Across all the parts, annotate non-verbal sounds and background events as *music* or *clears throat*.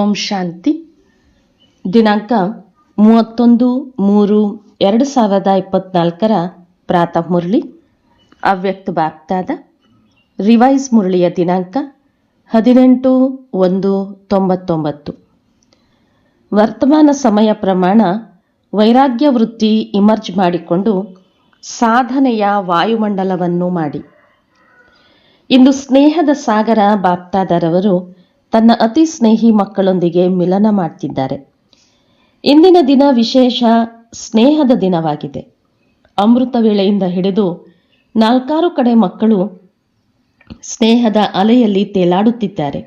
ಓಂ ಶಾಂತಿ. ದಿನಾಂಕ ಮೂವತ್ತೊಂದು ಮೂರು ಎರಡು ಸಾವಿರದ ಇಪ್ಪತ್ನಾಲ್ಕರ ಪ್ರಾತಃ ಮುರಳಿ. ಅವ್ಯಕ್ತ ಬಾಪ್ತಾದ ರಿವೈಸ್ ಮುರಳಿಯ ದಿನಾಂಕ ಹದಿನೆಂಟು ಒಂದು ತೊಂಬತ್ತೊಂಬತ್ತು. ವರ್ತಮಾನ ಸಮಯ ಪ್ರಮಾಣ ವೈರಾಗ್ಯ ವೃತ್ತಿ ಇಮರ್ಜ್ ಮಾಡಿಕೊಂಡು ಸಾಧನೆಯ ವಾಯುಮಂಡಲವನ್ನು ಮಾಡಿ. ಇಂದು ಸ್ನೇಹದ ಸಾಗರ ಬಾಪ್ತಾದರವರು ತನ್ನ ಅತಿ ಸ್ನೇಹಿ ಮಕ್ಕಳೊಂದಿಗೆ ಮಿಲನ ಮಾಡ್ತಿದ್ದಾರೆ. ಇಂದಿನ ದಿನ ವಿಶೇಷ ಸ್ನೇಹದ ದಿನವಾಗಿದೆ. ಅಮೃತ ವೇಳೆಯಿಂದ ಹಿಡಿದು ನಾಲ್ಕಾರು ಕಡೆ ಮಕ್ಕಳು ಸ್ನೇಹದ ಅಲೆಯಲ್ಲಿ ತೇಲಾಡುತ್ತಿದ್ದಾರೆ.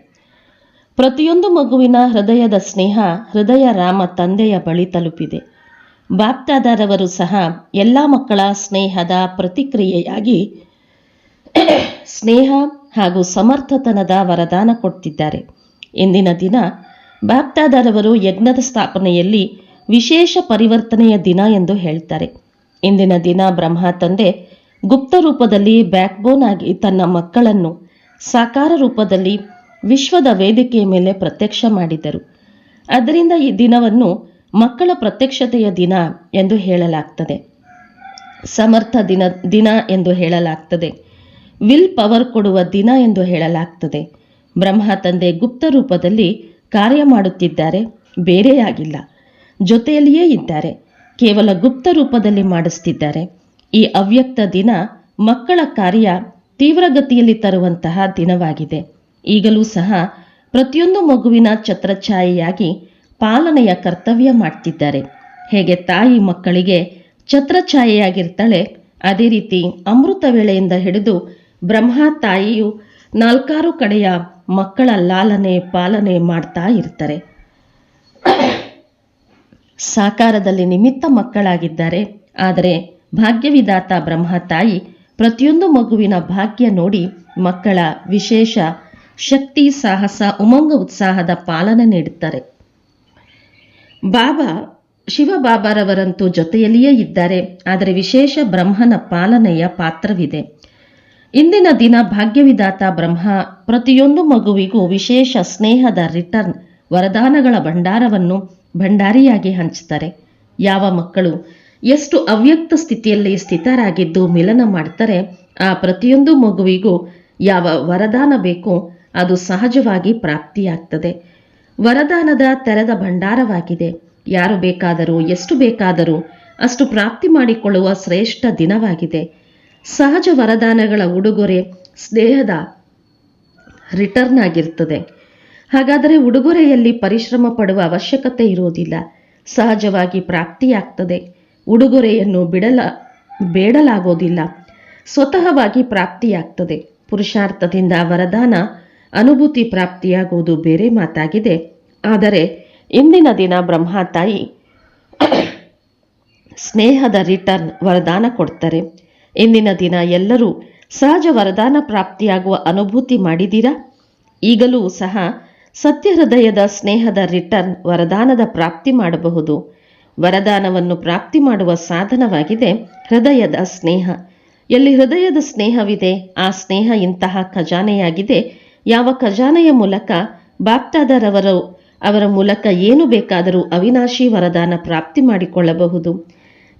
ಪ್ರತಿಯೊಂದು ಮಗುವಿನ ಹೃದಯದ ಸ್ನೇಹ ಹೃದಯ ರಾಮ ತಂದೆಯ ಬಳಿ ತಲುಪಿದೆ. ಬಾಪ್ತಾದಾರವರು ಸಹ ಎಲ್ಲ ಮಕ್ಕಳ ಸ್ನೇಹದ ಪ್ರತಿಕ್ರಿಯೆಯಾಗಿ ಸ್ನೇಹ ಹಾಗೂ ಸಮರ್ಥತನದ ವರದಾನ ಕೊಡ್ತಿದ್ದಾರೆ. ಇಂದಿನ ದಿನ ಬಾಪ್ತಾದರವರು ಯಜ್ಞದ ಸ್ಥಾಪನೆಯಲ್ಲಿ ವಿಶೇಷ ಪರಿವರ್ತನೆಯ ದಿನ ಎಂದು ಹೇಳ್ತಾರೆ. ಇಂದಿನ ದಿನ ಬ್ರಹ್ಮ ತಂದೆ ಗುಪ್ತ ರೂಪದಲ್ಲಿ ಬ್ಯಾಕ್ಬೋನ್ ಆಗಿ ತನ್ನ ಮಕ್ಕಳನ್ನು ಸಾಕಾರ ರೂಪದಲ್ಲಿ ವಿಶ್ವದ ವೇದಿಕೆಯ ಮೇಲೆ ಪ್ರತ್ಯಕ್ಷ ಮಾಡಿದರು. ಅದರಿಂದ ಈ ದಿನವನ್ನು ಮಕ್ಕಳ ಪ್ರತ್ಯಕ್ಷತೆಯ ದಿನ ಎಂದು ಹೇಳಲಾಗ್ತದೆ. ಸಮರ್ಥ ದಿನ ದಿನ ಎಂದು ಹೇಳಲಾಗ್ತದೆ. ವಿಲ್ ಪವರ್ ಕೊಡುವ ದಿನ ಎಂದು ಹೇಳಲಾಗ್ತದೆ. ಬ್ರಹ್ಮ ತಂದೆ ಗುಪ್ತ ರೂಪದಲ್ಲಿ ಕಾರ್ಯ ಮಾಡುತ್ತಿದ್ದಾರೆ, ಬೇರೆಯಾಗಿಲ್ಲ. ಜೊತೆಯಲ್ಲಿಯೇ ಇದ್ದಾರೆ. ಕೇವಲ ಗುಪ್ತ ರೂಪದಲ್ಲಿ ಮಾಡಿಸ್ತಿದ್ದಾರೆ. ಈ ಅವ್ಯಕ್ತ ದಿನ ಮಕ್ಕಳ ಕಾರ್ಯ ತೀವ್ರಗತಿಯಲ್ಲಿ ತರುವಂತಹ ದಿನವಾಗಿದೆ. ಈಗಲೂ ಸಹ ಪ್ರತಿಯೊಂದು ಮಗುವಿನ ಛತ್ರಛಾಯೆಯಾಗಿ ಪಾಲನೆಯ ಕರ್ತವ್ಯ ಮಾಡ್ತಿದ್ದಾರೆ. ಹೇಗೆ ತಾಯಿ ಮಕ್ಕಳಿಗೆ ಛತ್ರಛಾಯೆಯಾಗಿರ್ತಾಳೆ, ಅದೇ ರೀತಿ ಅಮೃತ ವೇಳೆಯಿಂದ ಹಿಡಿದು ಬ್ರಹ್ಮ ತಾಯಿಯು ನಾಲ್ಕಾರು ಕಡೆಯ ಮಕ್ಕಳ ಲಾಲನೆ ಪಾಲನೆ ಮಾಡ್ತಾ ಇರ್ತಾರೆ. ಸಾಕಾರದಲ್ಲಿ ನಿಮಿತ್ತ ಮಕ್ಕಳಾಗಿದ್ದಾರೆ. ಆದರೆ ಭಾಗ್ಯವಿದಾತ ಬ್ರಹ್ಮ ತಾಯಿ ಪ್ರತಿಯೊಂದು ಮಗುವಿನ ಭಾಗ್ಯ ನೋಡಿ ಮಕ್ಕಳ ವಿಶೇಷ ಶಕ್ತಿ, ಸಾಹಸ, ಉಮಂಗ ಉತ್ಸಾಹದ ಪಾಲನೆ ನೀಡುತ್ತಾರೆ. ಬಾಬಾ ಶಿವಬಾಬಾರವರಂತೂ ಜೊತೆಯಲ್ಲಿಯೇ ಇದ್ದಾರೆ. ಆದರೆ ವಿಶೇಷ ಬ್ರಹ್ಮನ ಪಾಲನೆಯ ಪಾತ್ರವಿದೆ. ಇಂದಿನ ದಿನ ಭಾಗ್ಯವಿದಾತ ಬ್ರಹ್ಮ ಪ್ರತಿಯೊಂದು ಮಗುವಿಗೂ ವಿಶೇಷ ಸ್ನೇಹದ ರಿಟರ್ನ್ ವರದಾನಗಳ ಭಂಡಾರವನ್ನು ಭಂಡಾರಿಯಾಗಿ ಹಂಚುತ್ತಾರೆ ಯಾವ ಮಕ್ಕಳು ಎಷ್ಟು ಅವ್ಯಕ್ತ ಸ್ಥಿತಿಯಲ್ಲಿ ಸ್ಥಿತರಾಗಿದ್ದು ಮಿಲನ ಮಾಡ್ತಾರೆ, ಆ ಪ್ರತಿಯೊಂದು ಮಗುವಿಗೂ ಯಾವ ವರದಾನ ಬೇಕೋ ಅದು ಸಹಜವಾಗಿ ಪ್ರಾಪ್ತಿಯಾಗ್ತದೆ. ವರದಾನದ ತೆರೆದ ಭಂಡಾರವಾಗಿದೆ. ಯಾರು ಬೇಕಾದರೂ, ಎಷ್ಟು ಬೇಕಾದರೂ ಅಷ್ಟು ಪ್ರಾಪ್ತಿ ಮಾಡಿಕೊಳ್ಳುವ ಶ್ರೇಷ್ಠ ದಿನವಾಗಿದೆ. ಸಹಜ ವರದಾನಗಳ ಉಡುಗೊರೆ ಸ್ನೇಹದ ರಿಟರ್ನ್ ಆಗಿರ್ತದೆ. ಹಾಗಾದರೆ ಉಡುಗೊರೆಯಲ್ಲಿ ಪರಿಶ್ರಮ ಪಡುವ ಅವಶ್ಯಕತೆ ಇರುವುದಿಲ್ಲ. ಸಹಜವಾಗಿ ಪ್ರಾಪ್ತಿಯಾಗ್ತದೆ. ಉಡುಗೊರೆಯನ್ನು ಬಿಡಲ ಬೇಡಲಾಗೋದಿಲ್ಲ ಸ್ವತಃವಾಗಿ ಪ್ರಾಪ್ತಿಯಾಗ್ತದೆ. ಪುರುಷಾರ್ಥದಿಂದ ವರದಾನ, ಅನುಭೂತಿ ಪ್ರಾಪ್ತಿಯಾಗುವುದು ಬೇರೆ ಮಾತಾಗಿದೆ. ಆದರೆ ಇಂದಿನ ದಿನ ಬ್ರಹ್ಮ ತಾಯಿ ಸ್ನೇಹದ ರಿಟರ್ನ್ ವರದಾನ ಕೊಡ್ತಾರೆ. ಇಂದಿನ ದಿನ ಎಲ್ಲರೂ ಸಹಜ ವರದಾನ ಪ್ರಾಪ್ತಿಯಾಗುವ ಅನುಭೂತಿ ಮಾಡಿದ್ದೀರಾ? ಈಗಲೂ ಸಹ ಸತ್ಯ ಹೃದಯದ ಸ್ನೇಹದ ರಿಟರ್ನ್ ವರದಾನದ ಪ್ರಾಪ್ತಿ ಮಾಡಬಹುದು. ವರದಾನವನ್ನು ಪ್ರಾಪ್ತಿ ಮಾಡುವ ಸಾಧನವಾಗಿದೆ ಹೃದಯದ ಸ್ನೇಹ. ಎಲ್ಲಿ ಹೃದಯದ ಸ್ನೇಹವಿದೆ, ಆ ಸ್ನೇಹ ಇಂತಹ ಖಜಾನೆಯಾಗಿದೆ. ಯಾವ ಖಜಾನೆಯ ಮೂಲಕ ಬಾಪ್ತಾದರವರು ಅವರ ಮೂಲಕ ಏನು ಬೇಕಾದರೂ ಅವಿನಾಶಿ ವರದಾನ ಪ್ರಾಪ್ತಿ ಮಾಡಿಕೊಳ್ಳಬಹುದು.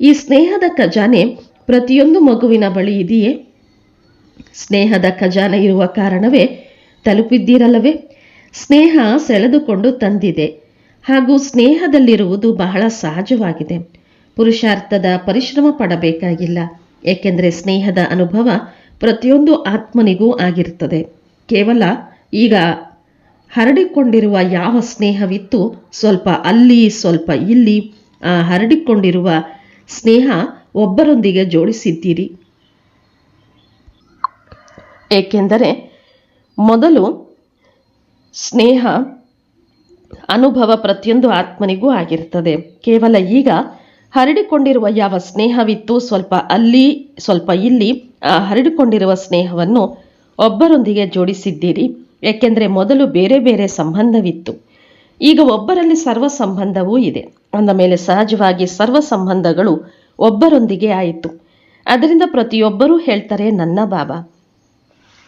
ಈ ಸ್ನೇಹದ ಖಜಾನೆ ಪ್ರತಿಯೊಂದು ಮಗುವಿನ ಬಳಿ ಇದೆಯೇ? ಸ್ನೇಹದ ಖಜಾನೆ ಇರುವ ಕಾರಣವೇ ತಲುಪಿದ್ದೀರಲ್ಲವೇ? ಸ್ನೇಹ ಸೆಳೆದುಕೊಂಡು ತಂದಿದೆ. ಹಾಗೂ ಸ್ನೇಹದಲ್ಲಿರುವುದು ಬಹಳ ಸಹಜವಾಗಿದೆ. ಪುರುಷಾರ್ಥದ ಪರಿಶ್ರಮ ಪಡಬೇಕಾಗಿಲ್ಲ. ಏಕೆಂದರೆ ಸ್ನೇಹದ ಅನುಭವ ಪ್ರತಿಯೊಂದು ಆತ್ಮನಿಗೂ ಆಗಿರುತ್ತದೆ. ಕೇವಲ ಈಗ ಹರಡಿಕೊಂಡಿರುವ ಯಾವ ಸ್ನೇಹವಿತ್ತು ಸ್ವಲ್ಪ ಅಲ್ಲಿ, ಸ್ವಲ್ಪ ಇಲ್ಲಿ ಆ ಹರಡಿಕೊಂಡಿರುವ ಸ್ನೇಹ ಒಬ್ಬರೊಂದಿಗೆ ಜೋಡಿಸಿದ್ದೀರಿ. ಏಕೆಂದರೆ ಮೊದಲು ಸ್ನೇಹ ಅನುಭವ ಪ್ರತಿಯೊಂದು ಆತ್ಮನಿಗೂ ಆಗಿರ್ತದೆ ಕೇವಲ ಈಗ ಹರಡಿಕೊಂಡಿರುವ ಯಾವ ಸ್ನೇಹವಿತ್ತು ಸ್ವಲ್ಪ ಅಲ್ಲಿ, ಸ್ವಲ್ಪ ಇಲ್ಲಿ ಹರಡಿಕೊಂಡಿರುವ ಸ್ನೇಹವನ್ನು ಒಬ್ಬರೊಂದಿಗೆ ಜೋಡಿಸಿದ್ದೀರಿ. ಏಕೆಂದರೆ ಮೊದಲು ಬೇರೆ ಬೇರೆ ಸಂಬಂಧವಿತ್ತು. ಈಗ ಒಬ್ಬರಲ್ಲಿ ಸರ್ವ ಸಂಬಂಧವೂ ಇದೆ. ಅಂದ ಮೇಲೆ ಸಹಜವಾಗಿ ಸರ್ವ ಸಂಬಂಧಗಳು ಒಬ್ಬರೊಂದಿಗೆ ಆಯಿತು. ಅದರಿಂದ ಪ್ರತಿಯೊಬ್ಬರೂ ಹೇಳ್ತಾರೆ, ನನ್ನ ಬಾಬಾ,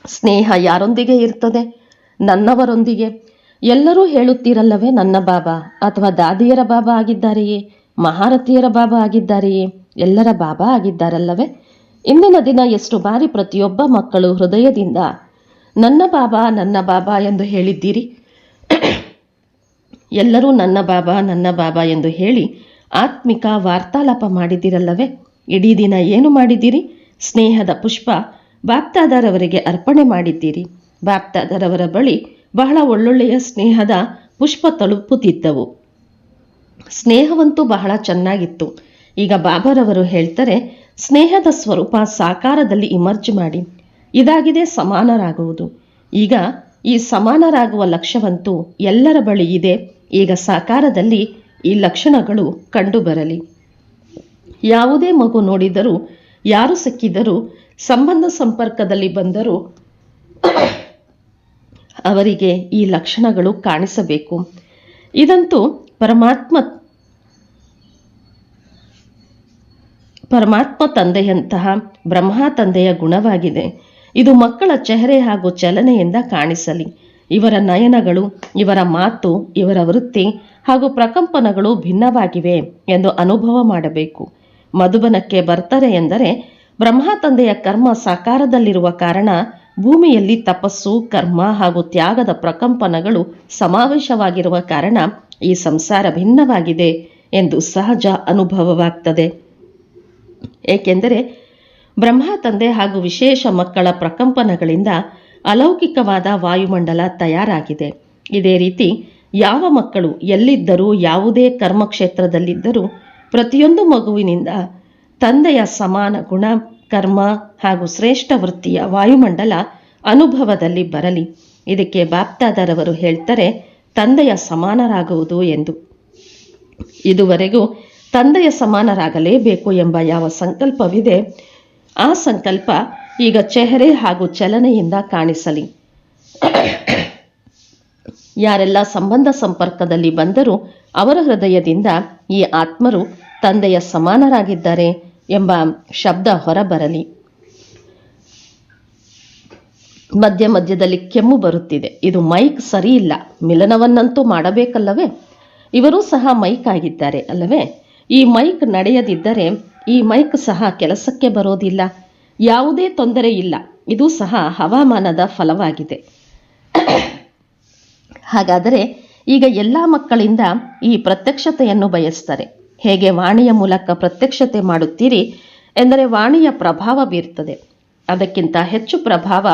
ಸ್ನೇಹ ಯಾರೊಂದಿಗೆ ಇರ್ತದೆ? ನನ್ನವರೊಂದಿಗೆ. ಎಲ್ಲರೂ ಹೇಳುತ್ತೀರಲ್ಲವೇ, ನನ್ನ ಬಾಬಾ ಅಥವಾ ದಾದಿಯರ ಬಾಬಾ ಆಗಿದ್ದಾರೆಯೇ? ಮಹಾರಥಿಯರ ಬಾಬಾ ಆಗಿದ್ದಾರೆಯೇ? ಎಲ್ಲರ ಬಾಬಾ ಆಗಿದ್ದಾರಲ್ಲವೇ? ಇಂದಿನ ದಿನ ಎಷ್ಟು ಬಾರಿ ಪ್ರತಿಯೊಬ್ಬ ಮಕ್ಕಳು ಹೃದಯದಿಂದ, ನನ್ನ ಬಾಬಾ ನನ್ನ ಬಾಬಾ ಎಂದು ಹೇಳಿದ್ದೀರಿ? ಎಲ್ಲರೂ, ನನ್ನ ಬಾಬಾ ನನ್ನ ಬಾಬಾ ಎಂದು ಹೇಳಿ ಆತ್ಮಿಕ ವಾರ್ತಾಲಾಪ ಮಾಡಿದ್ದೀರಲ್ಲವೇ? ಇಡೀ ದಿನ ಏನು ಮಾಡಿದ್ದೀರಿ? ಸ್ನೇಹದ ಪುಷ್ಪ ಬಾಪ್ತಾದರವರಿಗೆ ಅರ್ಪಣೆ ಮಾಡಿದ್ದೀರಿ. ಬಾಪ್ತಾದರವರ ಬಳಿ ಬಹಳ ಒಳ್ಳೊಳ್ಳೆಯ ಸ್ನೇಹದ ಪುಷ್ಪ ತಲುಪುತ್ತಿದ್ದವು. ಸ್ನೇಹವಂತೂ ಬಹಳ ಚೆನ್ನಾಗಿತ್ತು. ಈಗ ಬಾಬರವರು ಹೇಳ್ತಾರೆ, ಸ್ನೇಹದ ಸ್ವರೂಪ ಸಾಕಾರದಲ್ಲಿ ಇಮರ್ಜ್ ಮಾಡಿ. ಇದಾಗಿದೆ ಸಮಾನರಾಗುವುದು. ಈಗ ಈ ಸಮಾನರಾಗುವ ಲಕ್ಷ್ಯವಂತೂ ಎಲ್ಲರ ಬಳಿ ಇದೆ. ಈಗ ಸಾಕಾರದಲ್ಲಿ ಈ ಲಕ್ಷಣಗಳು ಕಂಡುಬರಲಿ. ಯಾವುದೇ ಮಗು ನೋಡಿದರೂ, ಯಾರು ಸಿಕ್ಕಿದರೂ, ಸಂಬಂಧ ಸಂಪರ್ಕದಲ್ಲಿ ಬಂದರೂ ಅವರಿಗೆ ಈ ಲಕ್ಷಣಗಳು ಕಾಣಿಸಬೇಕು. ಇದಂತೂ ಪರಮಾತ್ಮ ಪರಮಾತ್ಮ ತಂದೆಯಂತಹ ಬ್ರಹ್ಮ ತಂದೆಯ ಗುಣವಾಗಿದೆ. ಇದು ಮಕ್ಕಳ ಚೆಹರೆ ಹಾಗೂ ಚಲನೆಯಿಂದ ಕಾಣಿಸಲಿ. ಇವರ ನಯನಗಳು, ಇವರ ಮಾತು, ಇವರ ವೃತ್ತಿ ಹಾಗೂ ಪ್ರಕಂಪನಗಳು ಭಿನ್ನವಾಗಿವೆ ಎಂದು ಅನುಭವ ಮಾಡಬೇಕು. ಮಧುಬನಕ್ಕೆ ಬರ್ತಾರೆ ಎಂದರೆ ಬ್ರಹ್ಮ ತಂದೆಯ ಕರ್ಮ ಸಾಕಾರದಲ್ಲಿರುವ ಕಾರಣ ಭೂಮಿಯಲ್ಲಿ ತಪಸ್ಸು, ಕರ್ಮ ಹಾಗೂ ತ್ಯಾಗದ ಪ್ರಕಂಪನಗಳು ಸಮಾವೇಶವಾಗಿರುವ ಕಾರಣ ಈ ಸಂಸಾರ ಭಿನ್ನವಾಗಿದೆ ಎಂದು ಸಹಜ ಅನುಭವವಾಗ್ತದೆ. ಏಕೆಂದರೆ ಬ್ರಹ್ಮ ತಂದೆ ಹಾಗೂ ವಿಶೇಷ ಮಕ್ಕಳ ಪ್ರಕಂಪನಗಳಿಂದ ಅಲೌಕಿಕವಾದ ವಾಯುಮಂಡಲ ತಯಾರಾಗಿದೆ. ಇದೇ ರೀತಿ ಯಾವ ಮಕ್ಕಳು ಎಲ್ಲಿದ್ದರೂ ಯಾವುದೇ ಕರ್ಮಕ್ಷೇತ್ರದಲ್ಲಿದ್ದರೂ ಪ್ರತಿಯೊಂದು ಮಗುವಿನಿಂದ ತಂದೆಯ ಸಮಾನ ಗುಣ, ಕರ್ಮ ಹಾಗೂ ಶ್ರೇಷ್ಠ ವೃತ್ತಿಯ ವಾಯುಮಂಡಲ ಅನುಭವದಲ್ಲಿ ಬರಲಿ. ಇದಕ್ಕೆ ಬಾಪ್ತಾದರವರು ಹೇಳ್ತಾರೆ, ತಂದೆಯ ಸಮಾನರಾಗುವುದು ಎಂದು. ಇದುವರೆಗೂ ತಂದೆಯ ಸಮಾನರಾಗಲೇಬೇಕು ಎಂಬ ಯಾವ ಸಂಕಲ್ಪವಿದೆ, ಆ ಸಂಕಲ್ಪ ಈಗ ಚೆಹರೆ ಹಾಗೂ ಚಲನೆಯಿಂದ ಕಾಣಿಸಲಿ. ಯಾರೆಲ್ಲ ಸಂಬಂಧ ಸಂಪರ್ಕದಲ್ಲಿ ಬಂದರೂ ಅವರ ಹೃದಯದಿಂದ ಈ ಆತ್ಮರು ತಂದೆಯ ಸಮಾನರಾಗಿದ್ದಾರೆ ಎಂಬ ಶಬ್ದ ಹೊರಬರಲಿ. ಮಧ್ಯ ಮಧ್ಯದಲ್ಲಿ ಕೆಮ್ಮು ಬರುತ್ತಿದೆ. ಇದು ಮೈಕ್ ಸರಿ ಇಲ್ಲ ಮಿಲನವನ್ನಂತೂ ಮಾಡಬೇಕಲ್ಲವೇ? ಇವರೂ ಸಹ ಮೈಕ್ ಆಗಿದ್ದಾರೆ ಅಲ್ಲವೇ? ಈ ಮೈಕ್ ನಡೆಯದಿದ್ದರೆ ಈ ಮೈಕ್ ಸಹ ಕೆಲಸಕ್ಕೆ ಬರೋದಿಲ್ಲ. ಯಾವುದೇ ತೊಂದರೆ ಇಲ್ಲ. ಇದು ಸಹ ಹವಾಮಾನದ ಫಲವಾಗಿದೆ. ಹಾಗಾದರೆ ಈಗ ಎಲ್ಲ ಮಕ್ಕಳಿಂದ ಈ ಪ್ರತ್ಯಕ್ಷತೆಯನ್ನು ಬಯಸ್ತಾರೆ. ಹೇಗೆ ವಾಣಿಯ ಮೂಲಕ ಪ್ರತ್ಯಕ್ಷತೆ ಮಾಡುತ್ತೀರಿ ಎಂದರೆ ವಾಣಿಯ ಪ್ರಭಾವ ಬೀರ್ತದೆ. ಅದಕ್ಕಿಂತ ಹೆಚ್ಚು ಪ್ರಭಾವ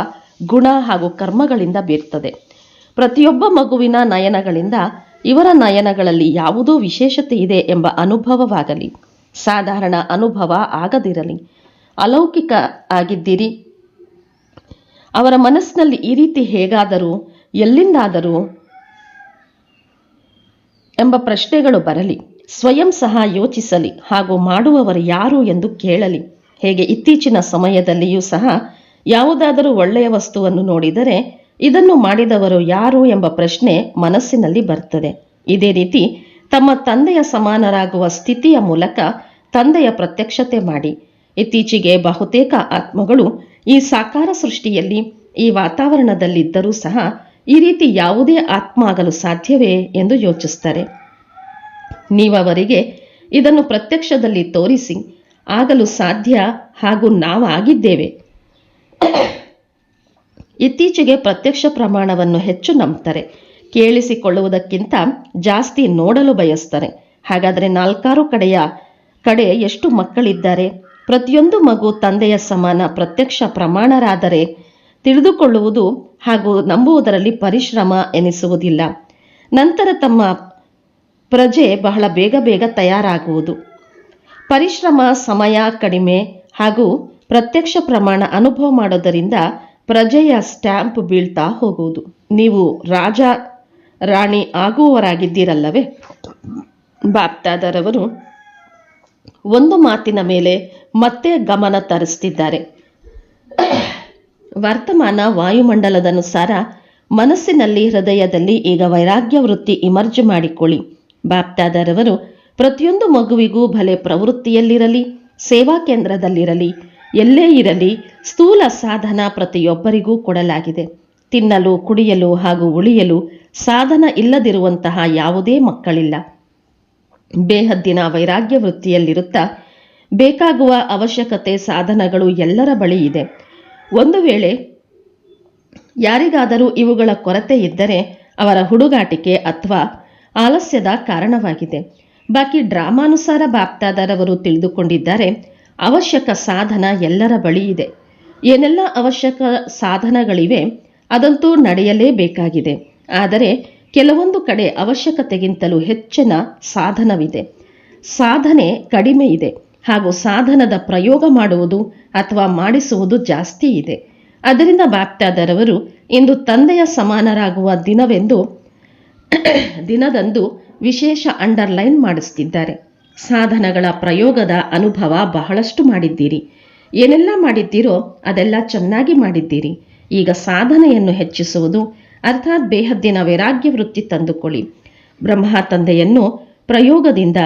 ಗುಣ ಹಾಗೂ ಕರ್ಮಗಳಿಂದ ಬೀರ್ತದೆ. ಪ್ರತಿಯೊಬ್ಬ ಮಗುವಿನ ನಯನಗಳಿಂದ ಇವರ ನಯನಗಳಲ್ಲಿ ಯಾವುದೋ ವಿಶೇಷತೆ ಇದೆ ಎಂಬ ಅನುಭವವಾಗಲಿ. ಸಾಧಾರಣ ಅನುಭವ ಆಗದಿರಲಿ. ಅಲೌಕಿಕ ಆಗಿದ್ದೀರಿ. ಅವರ ಮನಸ್ಸಿನಲ್ಲಿ ಈ ರೀತಿ ಹೇಗಾದರೂ, ಎಲ್ಲಿಂದಾದರೂ ಎಂಬ ಪ್ರಶ್ನೆಗಳು ಬರಲಿ. ಸ್ವಯಂ ಸಹ ಯೋಚಿಸಲಿ. ಹಾಗೂ ಮಾಡುವವರು ಯಾರು ಎಂದು ಕೇಳಲಿ. ಹೇಗೆ ಇತ್ತೀಚಿನ ಸಮಯದಲ್ಲಿಯೂ ಸಹ ಯಾವುದಾದರೂ ಒಳ್ಳೆಯ ವಸ್ತುವನ್ನು ನೋಡಿದರೆ, ಇದನ್ನು ಮಾಡಿದವರು ಯಾರು ಎಂಬ ಪ್ರಶ್ನೆ ಮನಸ್ಸಿನಲ್ಲಿ ಬರ್ತದೆ. ಇದೇ ರೀತಿ ತಮ್ಮ ತಂದೆಯ ಸಮಾನರಾಗುವ ಸ್ಥಿತಿಯ ಮೂಲಕ ತಂದೆಯ ಪ್ರತ್ಯಕ್ಷತೆ ಮಾಡಿ. ಇತ್ತೀಚೆಗೆ ಬಹುತೇಕ ಆತ್ಮಗಳು ಈ ಸಾಕಾರ ಸೃಷ್ಟಿಯಲ್ಲಿ ಈ ವಾತಾವರಣದಲ್ಲಿದ್ದರೂ ಸಹ ಈ ರೀತಿ ಯಾವುದೇ ಆತ್ಮ ಆಗಲು ಸಾಧ್ಯವೇ ಎಂದು ಯೋಚಿಸ್ತಾರೆ. ನೀವವರಿಗೆ ಇದನ್ನು ಪ್ರತ್ಯಕ್ಷದಲ್ಲಿ ತೋರಿಸಿ ಆಗಲು ಸಾಧ್ಯ ಹಾಗೂ ನಾವಾಗಿದ್ದೇವೆ ಇತ್ತೀಚೆಗೆ ಪ್ರತ್ಯಕ್ಷ ಪ್ರಮಾಣವನ್ನು ಹೆಚ್ಚು ನಂಬ್ತಾರೆ. ಕೇಳಿಸಿಕೊಳ್ಳುವುದಕ್ಕಿಂತ ಜಾಸ್ತಿ ನೋಡಲು ಬಯಸ್ತಾರೆ. ಹಾಗಾದರೆ ನಾಲ್ಕಾರು ಕಡೆಯ ಕಡೆ ಎಷ್ಟು ಮಕ್ಕಳಿದ್ದಾರೆ? ಪ್ರತಿಯೊಂದು ಮಗು ತಂದೆಯ ಸಮಾನ ಪ್ರತ್ಯಕ್ಷ ಪ್ರಮಾಣರಾದರೆ ತಿಳಿದುಕೊಳ್ಳುವುದು ಹಾಗೂ ನಂಬುವುದರಲ್ಲಿ ಪರಿಶ್ರಮ ಎನಿಸುವುದಿಲ್ಲ. ನಂತರ ತಮ್ಮ ಪ್ರಜೆ ಬಹಳ ಬೇಗ ಬೇಗ ತಯಾರಾಗುವುದು. ಪರಿಶ್ರಮ, ಸಮಯ ಕಡಿಮೆ ಹಾಗೂ ಪ್ರತ್ಯಕ್ಷ ಪ್ರಮಾಣ ಅನುಭವ ಮಾಡೋದರಿಂದ ಪ್ರಜೆಯ ಸ್ಟ್ಯಾಂಪ್ ಬೀಳ್ತಾ ಹೋಗುವುದು. ನೀವು ರಾಜ, ರಾಣಿ ಆಗುವವರಾಗಿದ್ದೀರಲ್ಲವೇ? ಬಾಪ್ತಾದರವರು ಒಂದು ಮಾತಿನ ಮೇಲೆ ಮತ್ತೆ ಗಮನ ತರಿಸ್ತಿದ್ದಾರೆ. ವರ್ತಮಾನ ವಾಯುಮಂಡಲದನುಸಾರ ಮನಸ್ಸಿನಲ್ಲಿ ಹೃದಯದಲ್ಲಿ ಈಗ ವೈರಾಗ್ಯ ವೃತ್ತಿ ಇಮರ್ಜ್ ಮಾಡಿಕೊಳ್ಳಿ. ಬಾಪ್ತಾದರವರು ಪ್ರತಿಯೊಂದು ಮಗುವಿಗೂ ಭಲೆ ಪ್ರವೃತ್ತಿಯಲ್ಲಿರಲಿ, ಸೇವಾ ಕೇಂದ್ರದಲ್ಲಿರಲಿ, ಎಲ್ಲೇ ಇರಲಿ ಸ್ಥೂಲ ಸಾಧನ ಪ್ರತಿಯೊಬ್ಬರಿಗೂ ಕೊಡಲಾಗಿದೆ. ತಿನ್ನಲು, ಕುಡಿಯಲು ಹಾಗೂ ಉಳಿಯಲು ಸಾಧನ ಇಲ್ಲದಿರುವಂತಹ ಯಾವುದೇ ಮಕ್ಕಳಿಲ್ಲ. ಬೇಹದ್ದಿನ ವೈರಾಗ್ಯ ವೃತ್ತಿಯಲ್ಲಿರುತ್ತಾ ಬೇಕಾಗುವ ಅವಶ್ಯಕತೆ ಸಾಧನಗಳು ಎಲ್ಲರ ಬಳಿ ಇದೆ. ಒಂದು ವೇಳೆ ಯಾರಿಗಾದರೂ ಇವುಗಳ ಕೊರತೆ ಇದ್ದರೆ ಅವರ ಹುಡುಗಾಟಿಕೆ ಅಥವಾ ಆಲಸ್ಯದ ಕಾರಣವಾಗಿದೆ. ಬಾಕಿ ಡ್ರಾಮಾನುಸಾರ ಬಾಪ್ತಾದರವರು ತಿಳಿದುಕೊಂಡಿದ್ದಾರೆ, ಅವಶ್ಯಕ ಸಾಧನ ಎಲ್ಲರ ಬಳಿ ಇದೆ. ಏನೆಲ್ಲ ಅವಶ್ಯಕ ಸಾಧನಗಳಿವೆ, ಅದಂತೂ ನಡೆಯಲೇಬೇಕಾಗಿದೆ. ಆದರೆ ಕೆಲವೊಂದು ಕಡೆ ಅವಶ್ಯಕತೆಗಿಂತಲೂ ಹೆಚ್ಚಿನ ಸಾಧನವಿದೆ. ಸಾಧನೆ ಕಡಿಮೆ ಇದೆ. ಹಾಗೂ ಸಾಧನದ ಪ್ರಯೋಗ ಮಾಡುವುದು ಅಥವಾ ಮಾಡಿಸುವುದು ಜಾಸ್ತಿ ಇದೆ. ಅದರಿಂದ ಬಾಪ್ತಾದರವರು ಇಂದು ತಂದೆಯ ಸಮಾನರಾಗುವ ದಿನವೆಂದು *coughs* ದಿನದಂದು ವಿಶೇಷ ಅಂಡರ್ಲೈನ್ ಮಾಡಿಸ್ತಿದ್ದಾರೆ. ಸಾಧನಗಳ ಪ್ರಯೋಗದ ಅನುಭವ ಬಹಳಷ್ಟು ಮಾಡಿದ್ದೀರಿ. ಏನೆಲ್ಲ ಮಾಡಿದ್ದೀರೋ ಅದೆಲ್ಲ ಚೆನ್ನಾಗಿ ಮಾಡಿದ್ದೀರಿ. ಈಗ ಸಾಧನೆಯನ್ನು ಹೆಚ್ಚಿಸುವುದು ಅರ್ಥಾತ್ ಬೇಹದ್ದಿನ ವೈರಾಗ್ಯ ವೃತ್ತಿ ತಂದುಕೊಳ್ಳಿ. ಬ್ರಹ್ಮ ತಂದೆಯನ್ನು ಪ್ರಯೋಗದಿಂದ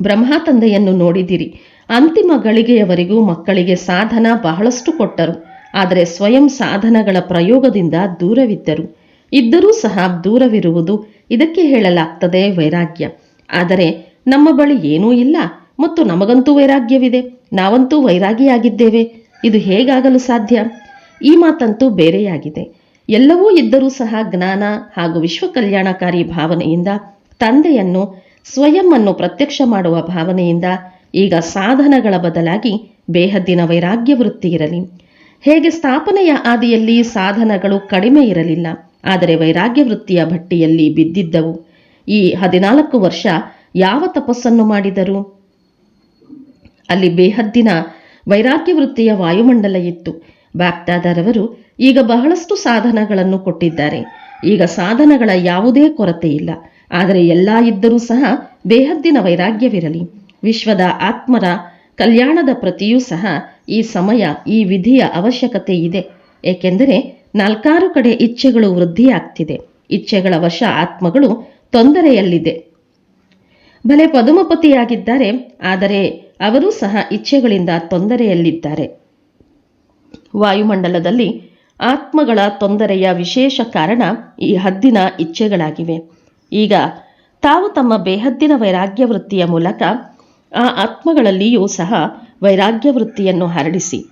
ಬ್ರಹ್ಮ ತಂದೆಯನ್ನು ನೋಡಿದಿರಿ. ಅಂತಿಮ ಗಳಿಗೆಯವರೆಗೂ ಮಕ್ಕಳಿಗೆ ಸಾಧನ ಬಹಳಷ್ಟು ಕೊಟ್ಟರು. ಆದರೆ ಸ್ವಯಂ ಸಾಧನಗಳ ಪ್ರಯೋಗದಿಂದ ದೂರವಿದ್ದರು. ಇದ್ದರೂ ಸಹ ದೂರವಿರುವುದು ಇದಕ್ಕೆ ಹೇಳಲಾಗ್ತದೆ ವೈರಾಗ್ಯ. ಆದರೆ ನಮ್ಮ ಬಳಿ ಏನೂ ಇಲ್ಲ. ಮತ್ತು ನಮಗಂತೂ ವೈರಾಗ್ಯವಿದೆ. ನಾವಂತೂ ವೈರಾಗಿಯಾಗಿದ್ದೇವೆ. ಇದು ಹೇಗಾಗಲು ಸಾಧ್ಯ? ಈ ಮಾತಂತೂ ಬೇರೆಯಾಗಿದೆ. ಎಲ್ಲವೂ ಇದ್ದರೂ ಸಹ ಜ್ಞಾನ ಹಾಗೂ ವಿಶ್ವ ಕಲ್ಯಾಣಕಾರಿ ಭಾವನೆಯಿಂದ ತಂದೆಯನ್ನು ಸ್ವಯಂ ಅನ್ನು ಪ್ರತ್ಯಕ್ಷ ಮಾಡುವ ಭಾವನೆಯಿಂದ ಈಗ ಸಾಧನಗಳ ಬದಲಾಗಿ ಬೇಹದ್ದಿನ ವೈರಾಗ್ಯ ವೃತ್ತಿ ಇರಲಿ. ಹೇಗೆ ಸ್ಥಾಪನೆಯ ಆದಿಯಲ್ಲಿ ಸಾಧನಗಳು ಕಡಿಮೆ ಇರಲಿಲ್ಲ, ಆದರೆ ವೈರಾಗ್ಯ ವೃತ್ತಿಯ ಭಟ್ಟಿಯಲ್ಲಿ ಬಿದ್ದಿದ್ದವು. ಈ ಹದಿನಾಲ್ಕು ವರ್ಷ ಯಾವ ತಪಸ್ಸನ್ನು ಮಾಡಿದರು? ಅಲ್ಲಿ ಬೇಹದ್ದಿನ ವೈರಾಗ್ಯ ವೃತ್ತಿಯ ವಾಯುಮಂಡಲ ಇತ್ತು. ಬಾಪ್ತಾದರವರು ಈಗ ಬಹಳಷ್ಟು ಸಾಧನಗಳನ್ನು ಕೊಟ್ಟಿದ್ದಾರೆ. ಈಗ ಸಾಧನಗಳ ಯಾವುದೇ ಕೊರತೆ ಇಲ್ಲ. ಆದರೆ ಎಲ್ಲ ಇದ್ದರೂ ಸಹ ಬೇಹದ್ದಿನ ವೈರಾಗ್ಯವಿರಲಿ. ವಿಶ್ವದ ಆತ್ಮರ ಕಲ್ಯಾಣದ ಪ್ರತಿಯೂ ಸಹ ಈ ಸಮಯ, ಈ ವಿಧಿಯ ಅವಶ್ಯಕತೆ ಇದೆ. ಏಕೆಂದರೆ ನಾಲ್ಕಾರು ಕಡೆ ಇಚ್ಛೆಗಳು ವೃದ್ಧಿಯಾಗ್ತಿದೆ. ಇಚ್ಛೆಗಳ ವಶ ಆತ್ಮಗಳು ತೊಂದರೆಯಲ್ಲಿದೆ. ಭಲೆ ಪದುಮಪತಿಯಾಗಿದ್ದಾರೆ. ಆದರೆ ಅವರೂ ಸಹ ಇಚ್ಛೆಗಳಿಂದ ತೊಂದರೆಯಲ್ಲಿದ್ದಾರೆ. ವಾಯುಮಂಡಲದಲ್ಲಿ ಆತ್ಮಗಳ ತೊಂದರೆಯ ವಿಶೇಷ ಕಾರಣ ಈ ಹದ್ದಿನ ಇಚ್ಛೆಗಳಾಗಿವೆ. ಈಗ ತಾವು ತಮ್ಮ ಬೇಹದ್ದಿನ ವೈರಾಗ್ಯ ವೃತ್ತಿಯ ಮೂಲಕ ಆ ಆತ್ಮಗಳಲ್ಲಿಯೂ ಸಹ ವೈರಾಗ್ಯ ವೃತ್ತಿಯನ್ನು ಹರಡಿಸಿ.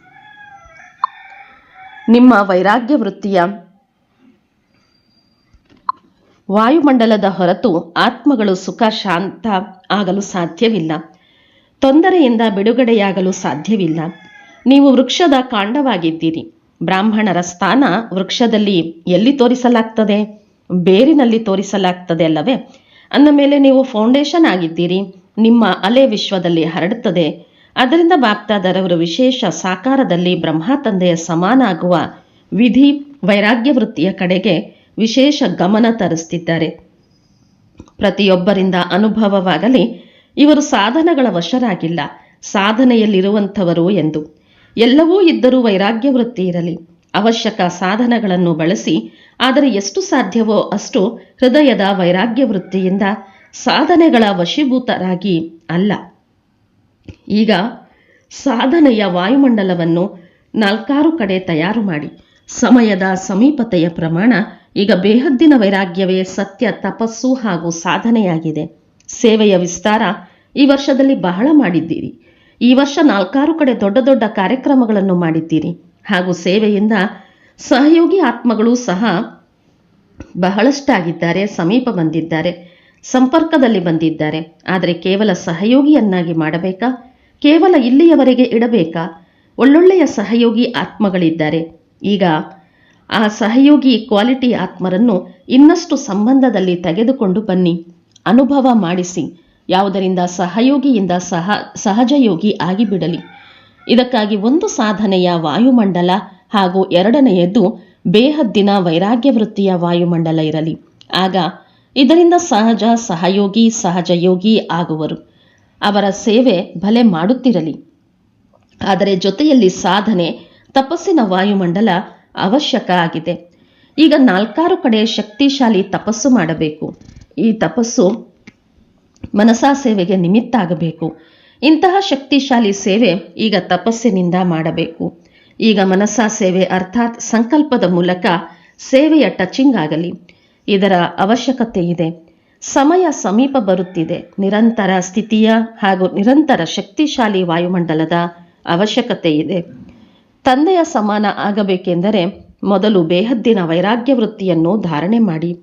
ನಿಮ್ಮ ವೈರಾಗ್ಯ ವೃತ್ತಿಯ ವಾಯುಮಂಡಲದ ಹೊರತು ಆತ್ಮಗಳು ಸುಖ ಶಾಂತ ಆಗಲು ಸಾಧ್ಯವಿಲ್ಲ. ತೊಂದರೆಯಿಂದ ಬಿಡುಗಡೆಯಾಗಲು ಸಾಧ್ಯವಿಲ್ಲ. ನೀವು ವೃಕ್ಷದ ಕಾಂಡವಾಗಿದ್ದೀರಿ. ಬ್ರಾಹ್ಮಣರ ಸ್ಥಾನ ವೃಕ್ಷದಲ್ಲಿ ಎಲ್ಲಿ ತೋರಿಸಲಾಗ್ತದೆ? ಬೇರಿನಲ್ಲಿ ತೋರಿಸಲಾಗ್ತದೆ ಅಲ್ಲವೇ? ಅಂದ ಮೇಲೆ ನೀವು ಫೌಂಡೇಶನ್ ಆಗಿದ್ದೀರಿ. ನಿಮ್ಮ ಅಲೆ ವಿಶ್ವದಲ್ಲಿ ಹರಡುತ್ತದೆ. ಅದರಿಂದ ಬಾಪ್ತಾದರವರು ವಿಶೇಷ ಸಾಕಾರದಲ್ಲಿ ಬ್ರಹ್ಮ ತಂದೆಯ ಸಮಾನ ಆಗುವ ವಿಧಿ ವೈರಾಗ್ಯ ವೃತ್ತಿಯ ಕಡೆಗೆ ವಿಶೇಷ ಗಮನ ತರಿಸ್ತಿದ್ದಾರೆ. ಪ್ರತಿಯೊಬ್ಬರಿಂದ ಅನುಭವವಾಗಲಿ, ಇವರು ಸಾಧನಗಳ ವಶರಾಗಿಲ್ಲ. ಸಾಧನೆಯಲ್ಲಿರುವಂಥವರು ಎಂದು. ಎಲ್ಲವೂ ಇದ್ದರೂ ವೈರಾಗ್ಯ ವೃತ್ತಿ ಇರಲಿ. ಅವಶ್ಯಕ ಸಾಧನಗಳನ್ನು ಬಳಸಿ, ಆದರೆ ಎಷ್ಟು ಸಾಧ್ಯವೋ ಅಷ್ಟು ಹೃದಯದ ವೈರಾಗ್ಯ ವೃತ್ತಿಯಿಂದ ಸಾಧನೆಗಳ ವಶೀಭೂತರಾಗಿ ಅಲ್ಲ. ಈಗ ಸಾಧನೆಯ ವಾಯುಮಂಡಲವನ್ನು ನಾಲ್ಕಾರು ಕಡೆ ತಯಾರು ಮಾಡಿ, ಸಮಯದ ಸಮೀಪತೆಯ ಪ್ರಮಾಣ ಈಗ ಬೇಹದ್ದಿನ ವೈರಾಗ್ಯವೇ ಸತ್ಯ, ತಪಸ್ಸು ಹಾಗೂ ಸಾಧನೆಯಾಗಿದೆ. ಸೇವೆಯ ವಿಸ್ತಾರ ಈ ವರ್ಷದಲ್ಲಿ ಬಹಳ ಮಾಡಿದ್ದೀರಿ. ಈ ವರ್ಷ ನಾಲ್ಕಾರು ಕಡೆ ದೊಡ್ಡ ದೊಡ್ಡ ಕಾರ್ಯಕ್ರಮಗಳನ್ನು ಮಾಡಿದ್ದೀರಿ. ಹಾಗೂ ಸೇವೆಯಿಂದ ಸಹಯೋಗಿ ಆತ್ಮಗಳು ಸಹ ಬಹಳಷ್ಟಾಗಿದ್ದಾರೆ, ಸಮೀಪ ಬಂದಿದ್ದಾರೆ, ಸಂಪರ್ಕದಲ್ಲಿ ಬಂದಿದ್ದಾರೆ. ಆದರೆ ಕೇವಲ ಸಹಯೋಗಿಯನ್ನಾಗಿ ಮಾಡಬೇಕಾ? ಕೇವಲ ಇಲ್ಲಿಯವರೆಗೆ ಇಡಬೇಕಾ? ಒಳ್ಳೊಳ್ಳೆಯ ಸಹಯೋಗಿ ಆತ್ಮಗಳಿದ್ದಾರೆ. ಈಗ ಆ ಸಹಯೋಗಿ ಕ್ವಾಲಿಟಿ ಆತ್ಮರನ್ನು ಇನ್ನಷ್ಟು ಸಂಬಂಧದಲ್ಲಿ ತೆಗೆದುಕೊಂಡು ಬನ್ನಿ, ಅನುಭವ ಮಾಡಿಸಿ. ಯಾವುದರಿಂದ ಸಹಯೋಗಿಯಿಂದ ಸಹ, ಸಹಜಯೋಗಿ ಆಗಿಬಿಡಲಿ. ಇದಕ್ಕಾಗಿ ಒಂದು ಸಾಧನೆಯ ವಾಯುಮಂಡಲ ಹಾಗೂ ಎರಡನೆಯದು ಬೇಹದ್ದಿನ ವೈರಾಗ್ಯ ವೃತ್ತಿಯ ವಾಯುಮಂಡಲ ಇರಲಿ. ಆಗ ಇದರಿಂದ ಸಹಜ, ಸಹಯೋಗಿ, ಸಹಜಯೋಗಿ ಆಗುವರು. ಅವರ ಸೇವೆ ಭಲೆ ಮಾಡುತ್ತಿರಲಿ. ಆದರೆ ಜೊತೆಯಲ್ಲಿ ಸಾಧನೆ, ತಪಸ್ಸಿನ ವಾಯುಮಂಡಲ ಅವಶ್ಯಕ ಆಗಿದೆ. ಈಗ ನಾಲ್ಕಾರು ಕಡೆ ಶಕ್ತಿಶಾಲಿ ತಪಸ್ಸು ಮಾಡಬೇಕು. ಈ ತಪಸ್ಸು ಮನಸಾ ಸೇವೆಗೆ ನಿಮಿತ್ತ ಆಗಬೇಕು. ಇಂತಹ ಶಕ್ತಿಶಾಲಿ ಸೇವೆ ಈಗ ತಪಸ್ಸಿನಿಂದ ಮಾಡಬೇಕು. ಈಗ ಮನಸಾ ಸೇವೆ ಅರ್ಥಾತ್ ಸಂಕಲ್ಪದ ಮೂಲಕ ಸೇವೆಯ ಟಚಿಂಗ್ ಆಗಲಿ. ಇದರ ಅವಶ್ಯಕತೆ ಇದೆ. ಸಮಯ ಸಮೀಪ ಬರುತ್ತಿದೆ. ನಿರಂತರ ಸ್ಥಿತಿಯ ಹಾಗೂ ನಿರಂತರ ಶಕ್ತಿಶಾಲಿ ವಾಯುಮಂಡಲದ ಅವಶ್ಯಕತೆ ಇದೆ. ತಂದೆಯ ಸಮಾನ ಆಗಬೇಕೆಂದರೆ ಮೊದಲು ಬೇಹದ್ದಿನ ವೈರಾಗ್ಯ ವೃತ್ತಿಯನ್ನು ಧಾರಣೆ ಮಾಡಿ.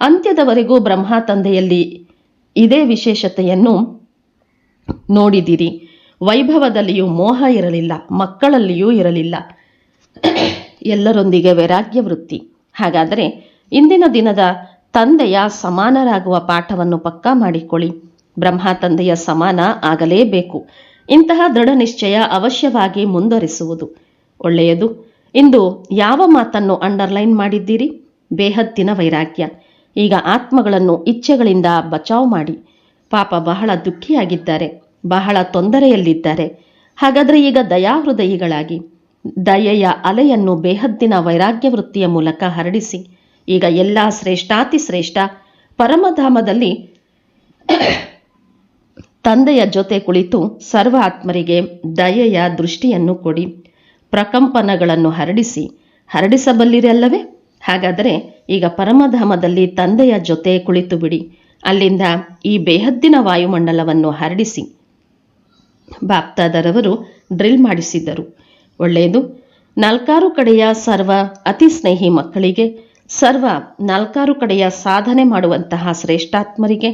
ಅಂತ್ಯದವರೆಗೂ ಬ್ರಹ್ಮ ತಂದೆಯಲ್ಲಿ ಇದೇ ವಿಶೇಷತೆಯನ್ನು ನೋಡಿದಿರಿ. ವೈಭವದಲ್ಲಿಯೂ ಮೋಹ ಇರಲಿಲ್ಲ, ಮಕ್ಕಳಲ್ಲಿಯೂ ಇರಲಿಲ್ಲ. ಎಲ್ಲರೊಂದಿಗೆ ವೈರಾಗ್ಯ ವೃತ್ತಿ. ಹಾಗಾದರೆ ಇಂದಿನ ದಿನದ ತಂದೆಯ ಸಮಾನರಾಗುವ ಪಾಠವನ್ನು ಪಕ್ಕಾ ಮಾಡಿಕೊಳ್ಳಿ. ಬ್ರಹ್ಮ ತಂದೆಯ ಸಮಾನ ಆಗಲೇಬೇಕು. ಇಂತಹ ದೃಢ ನಿಶ್ಚಯ ಅವಶ್ಯವಾಗಿ ಮುಂದುವರಿಸುವುದು ಒಳ್ಳೆಯದು. ಇಂದು ಯಾವ ಮಾತನ್ನು ಅಂಡರ್ಲೈನ್ ಮಾಡಿದ್ದೀರಿ? ಬೇಹದ್ದಿನ ವೈರಾಗ್ಯ. ಈಗ ಆತ್ಮಗಳನ್ನು ಇಚ್ಛೆಗಳಿಂದ ಬಚಾವ್ ಮಾಡಿ. ಪಾಪ ಬಹಳ ದುಃಖಿಯಾಗಿದ್ದಾರೆ. ಬಹಳ ತೊಂದರೆಯಲ್ಲಿದ್ದಾರೆ. ಹಾಗಾದರೆ ಈಗ ದಯಾಹೃದಯಿಗಳಾಗಿ, ದಯೆಯ ಅಲೆಯನ್ನು ಬೇಹದ್ದಿನ ವೈರಾಗ್ಯ ವೃತ್ತಿಯ ಮೂಲಕ ಹರಡಿಸಿ, ಈಗ ಎಲ್ಲ ಶ್ರೇಷ್ಠಾತಿ ಶ್ರೇಷ್ಠ ಪರಮಧಾಮದಲ್ಲಿ ತಂದೆಯ ಜೊತೆ ಕುಳಿತು ಸರ್ವ ಆತ್ಮರಿಗೆ ದಯೆಯ ದೃಷ್ಟಿಯನ್ನು ಕೊಡಿ. ಪ್ರಕಂಪನಗಳನ್ನು ಹರಡಿಸಿ. ಹರಡಿಸಬಲ್ಲಿರಲ್ಲವೇ ಹಾಗಾದರೆ ಈಗ ಪರಮಧಾಮದಲ್ಲಿ ತಂದೆಯ ಜೊತೆ ಕುಳಿತು ಬಿಡಿ ಅಲ್ಲಿಂದ ಈ ಬೇಹದ್ದಿನ ವಾಯುಮಂಡಲವನ್ನು ಹರಡಿಸಿ. ಬಾಪ್ತಾದರವರು ಡ್ರಿಲ್ ಮಾಡಿಸಿದ್ದರು. ಒಳ್ಳೆಯದು, ನಾಲ್ಕಾರು ಕಡೆಯ ಸರ್ವ ಅತಿ ಸ್ನೇಹಿ ಮಕ್ಕಳಿಗೆ, ಸರ್ವ ನಾಲ್ಕಾರು ಕಡೆಯ ಸಾಧನೆ ಮಾಡುವಂತಹ ಶ್ರೇಷ್ಠಾತ್ಮರಿಗೆ,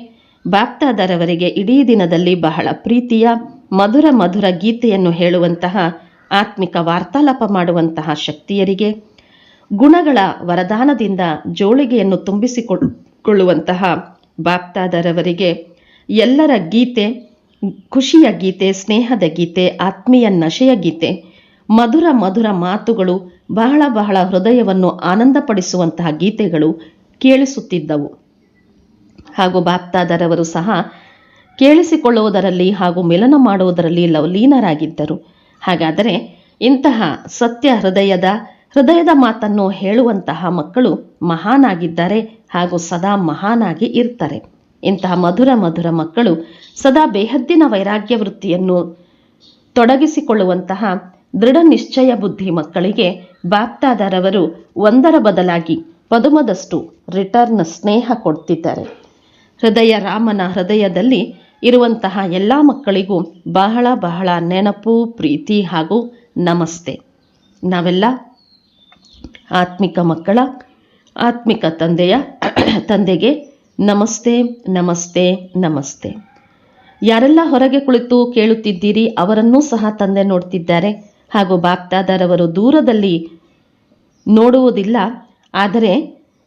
ಬಾಪ್ತಾದರವರಿಗೆ ಇಡೀ ದಿನದಲ್ಲಿ ಬಹಳ ಪ್ರೀತಿಯ, ಮಧುರ ಮಧುರ ಗೀತೆಯನ್ನು ಹೇಳುವಂತಹ, ಆತ್ಮಿಕ ವಾರ್ತಾಲಾಪ ಮಾಡುವಂತಹ ಶಕ್ತಿಯರಿಗೆ ಗುಣಗಳ ವರದಾನದಿಂದ ಜೋಳಿಗೆಯನ್ನು ತುಂಬಿಸಿಕೊಳ್ಳುವಂತಹ ಬಾಪ್ತಾದರವರಿಗೆ ಎಲ್ಲರ ಗೀತೆ, ಖುಷಿಯ ಗೀತೆ, ಸ್ನೇಹದ ಗೀತೆ, ಆತ್ಮೀಯ ನಶೆಯ ಗೀತೆ, ಮಧುರ ಮಧುರ ಮಾತುಗಳು, ಬಹಳ ಬಹಳ ಹೃದಯವನ್ನು ಆನಂದಪಡಿಸುವಂತಹ ಗೀತೆಗಳು ಕೇಳಿಸುತ್ತಿದ್ದವು. ಹಾಗೂ ಬಾಪ್ತಾದರವರು ಸಹ ಕೇಳಿಸಿಕೊಳ್ಳುವುದರಲ್ಲಿ ಹಾಗೂ ಮಿಲನ ಮಾಡುವುದರಲ್ಲಿ ಲವಲೀನರಾಗಿದ್ದರು. ಹಾಗಾದರೆ ಇಂತಹ ಸತ್ಯ ಹೃದಯದ ಹೃದಯದ ಮಾತನ್ನು ಹೇಳುವಂತಹ ಮಕ್ಕಳು ಮಹಾನಾಗಿದ್ದಾರೆ ಹಾಗೂ ಸದಾ ಮಹಾನಾಗಿ ಇರ್ತಾರೆ. ಇಂತಹ ಮಧುರ ಮಧುರ ಮಕ್ಕಳು ಸದಾ ಬೇಹದ್ದಿನ ವೈರಾಗ್ಯ ವೃತ್ತಿಯನ್ನು ತೊಡಗಿಸಿಕೊಳ್ಳುವಂತಹ ದೃಢ ನಿಶ್ಚಯ ಬುದ್ಧಿ ಮಕ್ಕಳಿಗೆ ಬಾಪ್ತಾದರವರು ಒಂದರ ಬದಲಾಗಿ ಪದುಮದಷ್ಟು ರಿಟರ್ನ್ ಸ್ನೇಹ ಕೊಡ್ತಿದ್ದಾರೆ. ಹೃದಯ ರಾಮನ ಹೃದಯದಲ್ಲಿ ಇರುವಂತಹ ಎಲ್ಲ ಮಕ್ಕಳಿಗೂ ಬಹಳ ಬಹಳ ನೆನಪು, ಪ್ರೀತಿ ಹಾಗೂ ನಮಸ್ತೆ. ನಾವೆಲ್ಲ ಆತ್ಮಿಕ ಮಕ್ಕಳ, ಆತ್ಮಿಕ ತಂದೆಯ *clears throat* ತಂದೆಗೆ ನಮಸ್ತೆ ನಮಸ್ತೆ ನಮಸ್ತೆ. ಯಾರೆಲ್ಲ ಹೊರಗೆ ಕುಳಿತು ಕೇಳುತ್ತಿದ್ದೀರಿ ಅವರನ್ನೂ ಸಹ ತಂದೆ ನೋಡ್ತಿದ್ದಾರೆ. ಹಾಗೂ ಬಾಪ್ತಾದರವರು ದೂರದಲ್ಲಿ ನೋಡುವುದಿಲ್ಲ. ಆದರೆ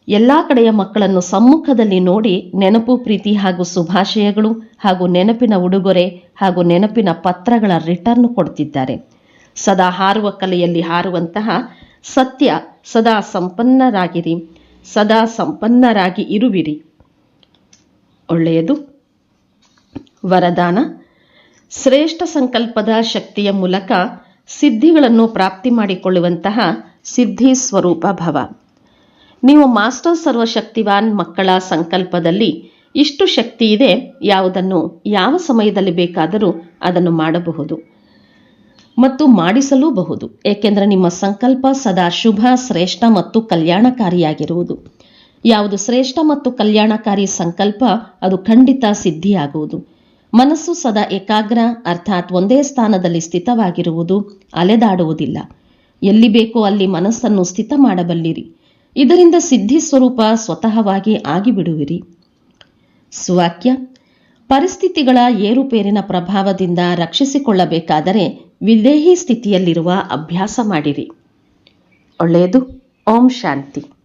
ಎಲ್ಲ ಕಡೆಯ ಮಕ್ಕಳನ್ನು ಸಮ್ಮುಖದಲ್ಲಿ ನೋಡಿ ನೆನಪು, ಪ್ರೀತಿ ಹಾಗೂ ಶುಭಾಶಯಗಳು ಹಾಗೂ ನೆನಪಿನ ಉಡುಗೊರೆ ಹಾಗೂ ನೆನಪಿನ ಪತ್ರಗಳ ರಿಟರ್ನ್ ಕೊಡ್ತಿದ್ದಾರೆ. ಸದಾ ಹಾರುವ ಕಲೆಯಲ್ಲಿ ಹಾರುವಂತಹ ಸತ್ಯ ಸದಾ ಸಂಪನ್ನರಾಗಿರಿ, ಸದಾ ಸಂಪನ್ನರಾಗಿ ಇರುವಿರಿ. ಒಳ್ಳೆಯದು. ವರದಾನ. ಶ್ರೇಷ್ಠ ಸಂಕಲ್ಪದ ಶಕ್ತಿಯ ಮೂಲಕ ಸಿದ್ಧಿಗಳನ್ನು ಪ್ರಾಪ್ತಿ ಮಾಡಿಕೊಳ್ಳುವಂತಹ ಸಿದ್ಧಿ ಸ್ವರೂಪ ಭವ. ನೀವು ಮಾಸ್ಟರ್ ಸರ್ವಶಕ್ತಿವಾನ್ ಮಕ್ಕಳ ಸಂಕಲ್ಪದಲ್ಲಿ ಇಷ್ಟು ಶಕ್ತಿ ಇದೆ, ಯಾವುದನ್ನು ಯಾವ ಸಮಯದಲ್ಲಿ ಬೇಕಾದರೂ ಅದನ್ನು ಮಾಡಬಹುದು. ಮತ್ತು ಮಾಡಿಸಲೂಬಹುದು, ಏಕೆಂದರೆ ನಿಮ್ಮ ಸಂಕಲ್ಪ ಸದಾ ಶುಭ, ಶ್ರೇಷ್ಠ ಮತ್ತು ಕಲ್ಯಾಣಕಾರಿಯಾಗಿರುವುದು. ಯಾವುದು ಶ್ರೇಷ್ಠ ಮತ್ತು ಕಲ್ಯಾಣಕಾರಿ ಸಂಕಲ್ಪ, ಅದು ಖಂಡಿತ ಸಿದ್ಧಿಯಾಗುವುದು. ಮನಸ್ಸು ಸದಾ ಏಕಾಗ್ರ, ಅರ್ಥಾತ್ ಒಂದೇ ಸ್ಥಾನದಲ್ಲಿ ಸ್ಥಿತವಾಗಿರುವುದು ಅಲೆದಾಡುವುದಿಲ್ಲ. ಎಲ್ಲಿ ಬೇಕೋ ಅಲ್ಲಿ ಮನಸ್ಸನ್ನು ಸ್ಥಿತ ಮಾಡಬಲ್ಲಿರಿ. ಇದರಿಂದ ಸಿದ್ಧಿ ಸ್ವರೂಪ ಸ್ವತಃವಾಗಿ ಆಗಿಬಿಡುವಿರಿ. ಸುವಾಕ್ಯ. ಪರಿಸ್ಥಿತಿಗಳ ಏರುಪೇರಿನ ಪ್ರಭಾವದಿಂದ ರಕ್ಷಿಸಿಕೊಳ್ಳಬೇಕಾದರೆ ವಿದೇಹಿ ಸ್ಥಿತಿಯಲ್ಲಿರುವ ಅಭ್ಯಾಸ ಮಾಡಿರಿ. ಒಳ್ಳೆಯದು. ಓಂ ಶಾಂತಿ.